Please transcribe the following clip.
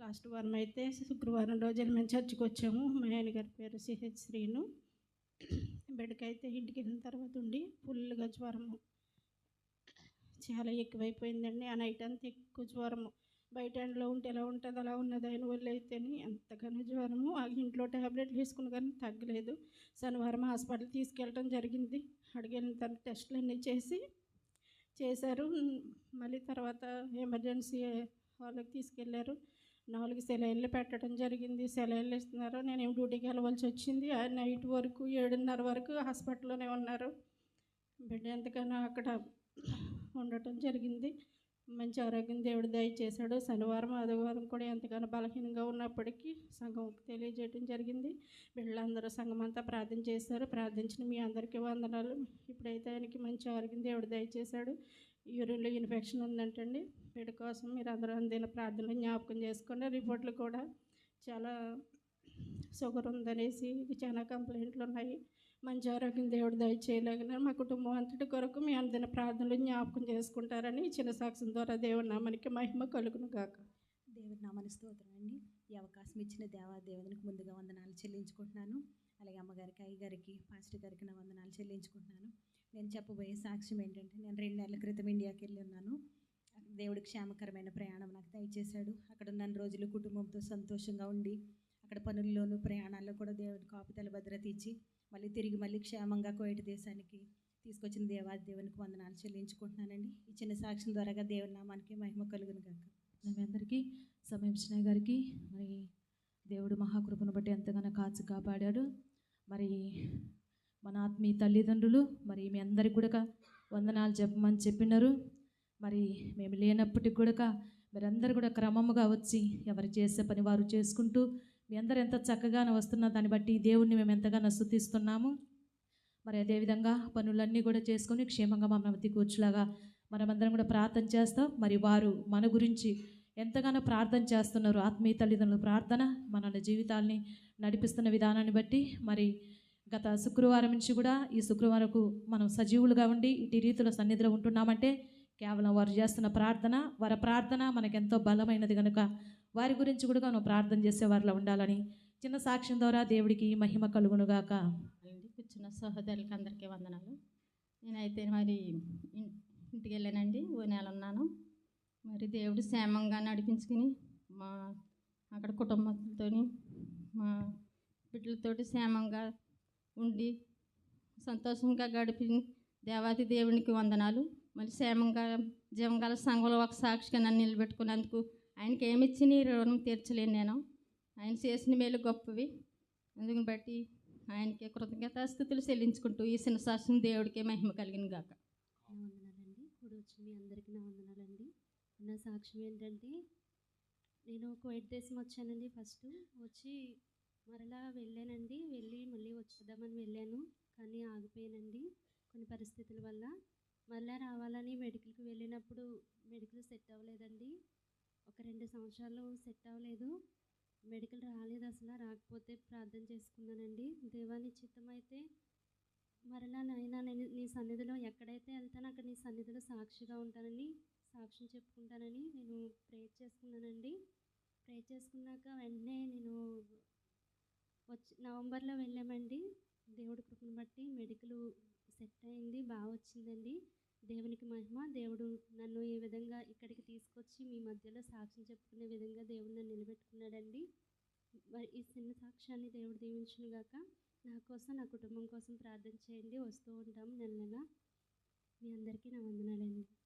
Last వారం అయితే శుక్రవారం రోజున మేము చర్చికి వచ్చాము. మా ఆయన గారి పేరు సిహెచ్ శ్రీను. బిడ్డకైతే ఇంటికి వెళ్ళిన తర్వాత ఉండి ఫుల్గా జ్వరము. చాలా ఎక్కువైపోయిందండి. ఆ నైట్ అంతా ఎక్కువ జ్వరము. బయట ఎండలో ఉంటే ఎలా ఉంటుంది అలా ఉన్నది ఆయన వల్ల అయితేనే ఎంతగానో జ్వరము. ఆ ఇంట్లో ట్యాబ్లెట్లు వేసుకుని కానీ తగ్గలేదు. శనివారం హాస్పిటల్ తీసుకెళ్ళడం జరిగింది. అడిగిన తన టెస్టులు అన్నీ చేసి చేశారు. మళ్ళీ తర్వాత ఎమర్జెన్సీ వాళ్ళకి తీసుకెళ్ళారు నాలుగు సెలైన్లు పెట్టడం జరిగింది. సెలైన్లు ఇస్తున్నారు. నేను డ్యూటీకి వెళ్ళవలసి వచ్చింది. ఆ నైట్ వరకు ఏడున్నర వరకు హాస్పిటల్లోనే ఉన్నారు. బిడ్డ ఎంతగానో అక్కడ ఉండటం జరిగింది. మంచి ఆరోగ్యం దేవుడు దయచేశాడు. శనివారం ఆదివారం కూడా ఎంతగానో బలహీనంగా ఉన్నప్పటికీ సంఘం తెలియజేయడం జరిగింది. వీళ్ళందరూ సంఘం అంతా ప్రార్థన చేశారు. ప్రార్థించిన మీ అందరికీ వందనాలు. ఇప్పుడైతే ఆయనకి మంచి ఆరోగ్యం దేవుడు దయచేశాడు. యూరిన్లో ఇన్ఫెక్షన్ ఉందంటండి. బిడ్డ కోసం మీరు అందరూ అందిన ప్రార్థనలు జ్ఞాపకం చేసుకున్న రిపోర్ట్లు కూడా చాలా షుగర్ ఉందనేసి చాలా కంప్లైంట్లు ఉన్నాయి. మంచి ఆరోగ్యం దేవుడు దయచేయలేగిన మా కుటుంబం అంతటి కొరకు మీ అందిన ప్రార్థనలు జ్ఞాపకం చేసుకుంటారని చిన్న సాక్ష్యం ద్వారా దేవుడి నామానికి మహిమ కలుగును గాక. దేవుడి నామాని స్తోత్రం అండి. ఈ అవకాశం ఇచ్చిన దేవా దేవునికి ముందుగా వందనాలు చెల్లించుకుంటున్నాను. అలాగే అమ్మగారికి అయ్యగారికి పాస్టర్ గారికి నా వందనాలు చెల్లించుకుంటున్నాను. నేను చెప్పబోయే సాక్ష్యం ఏంటంటే నేను రెండు నెలల క్రితం ఇండియాకి వెళ్ళి ఉన్నాను. దేవుడి క్షేమకరమైన ప్రయాణం నాకు దయచేశాడు. అక్కడ ఉన్న రోజులు కుటుంబంతో సంతోషంగా ఉండి అక్కడ పనుల్లోనూ ప్రయాణాల్లో కూడా దేవుడి కాపుదల భద్రత ఇచ్చి మళ్ళీ తిరిగి మళ్ళీ క్షేమంగా కోయట దేశానికి తీసుకొచ్చిన దేవాది దేవునికి వందనాలు చెల్లించుకుంటున్నానండి. ఈ చిన్న సాక్ష్యం ద్వారాగా దేవుని నామానికి మహిమ కలుగును కాక మీ అందరికీ సమయం గారికి మరి దేవుడు మహాకృపను బట్టి ఎంతగానో కాచి కాపాడాడు. మరి మన ఆత్మీయ తల్లిదండ్రులు మరి మీ అందరికి కూడా వందనాలు చెప్పమని చెప్పినారు. మరి మేము లేనప్పటికి కూడా మీరందరూ కూడా క్రమముగా వచ్చి ఎవరు చేసే పని వారు చేసుకుంటూ మీ అందరూ ఎంత చక్కగానే వస్తున్న దాన్ని బట్టి దేవుణ్ణి మేము ఎంతగానో స్తుతిస్తున్నాము. మరి అదేవిధంగా పనులన్నీ కూడా చేసుకొని క్షేమంగా మమ్మల్ని కూర్చులాగా మనమందరం కూడా ప్రార్థన చేస్తాం. మరి వారు మన గురించి ఎంతగానో ప్రార్థన చేస్తున్నారు. ఆత్మీయ తల్లిదండ్రుల ప్రార్థన మన జీవితాల్ని నడిపిస్తున్న విధానాన్ని బట్టి మరి గత శుక్రవారం నుంచి కూడా ఈ శుక్రవారంకు మనం సజీవులుగా ఉండి ఇటు రీతిలో సన్నిధిలో ఉంటున్నామంటే కేవలం వారు చేస్తున్న ప్రార్థన వారి ప్రార్థన మనకెంతో బలమైనది కనుక వారి గురించి కూడా మనం ప్రార్థన చేసేవారిలో ఉండాలని చిన్న సాక్ష్యం ద్వారా దేవుడికి మహిమ కలుగునుగాక. కూర్చున్న సహోదరులకి అందరికీ వందనాలు. నేనైతే మరి ఇంటికి వెళ్ళానండి ఓ నెల ఉన్నాను మరి దేవుడు క్షేమంగా నడిపించుకుని మా అక్కడ కుటుంబంతో మా బిడ్డలతోటి క్షేమంగా ఉండి సంతోషంగా గడిపి దేవాది దేవునికి వందనాలు. మరి క్షేమంగా జీవంగల సంఘంలో ఒక సాక్షిగా నన్ను నిలబెట్టుకున్నందుకు ఆయనకి ఏమిచ్చి నీ రుణం తీర్చలేను నేను. ఆయన చేసిన మేలు గొప్పవి. అందుకని బట్టి ఆయనకి కృతజ్ఞతాస్థుతులు చెల్లించుకుంటూ ఈ చిన్న సాక్షిని దేవుడికే మహిమ కలిగిన గాక. వందనాలండి. ఇప్పుడు వచ్చి మీ అందరికీ నా వందనాలండి. నా సాక్ష్యం ఏంటంటే నేను కువైట్ దేశం వచ్చానండి ఫస్ట్. వచ్చి మరలా వెళ్ళానండి. వెళ్ళి మళ్ళీ వచ్చేద్దామని వెళ్ళాను. కానీ ఆగిపోయానండి కొన్ని పరిస్థితుల వల్ల. మళ్ళీ రావాలని మెడికల్కి వెళ్ళినప్పుడు మెడికల్ సెట్ అవ్వలేదండి. ఒక రెండు సంవత్సరాలు సెట్ అవ్వలేదు. మెడికల్ రాలేదు అసలు రాకపోతే ప్రార్థన చేసుకున్నానండి. దేవాని చిత్తం అయితే మరలా నైనా నేను నీ సన్నిధిలో ఎక్కడైతే వెళ్తానో అక్కడ నీ సన్నిధిలో సాక్షిగా ఉంటానని సాక్ష్యం చెప్పుకుంటానని నేను ప్రేర్ చేసుకున్నానండి. ప్రేర్ చేసుకున్నాక వెంటనే నేను వచ్చి నవంబర్లో వెళ్ళామండి. దేవుడి కృపను బట్టి మెడికల్ సెట్ అయింది బాగా వచ్చిందండి దేవునికి మహిమ దేవుడు నన్ను ఈ విధంగా ఇక్కడికి తీసుకొచ్చి మీ మధ్యలో సాక్ష్యం చెప్పుకునే విధంగా దేవుడు నన్ను నిలబెట్టుకున్నాడండి. మరి ఈ చిన్న సాక్ష్యాన్ని దేవుడు దీవించును గాక. నా కోసం నా కుటుంబం కోసం ప్రార్థన చేయండి. వస్తూ ఉంటాం నెల నెల. మీ అందరికీ నా వందనాలండి.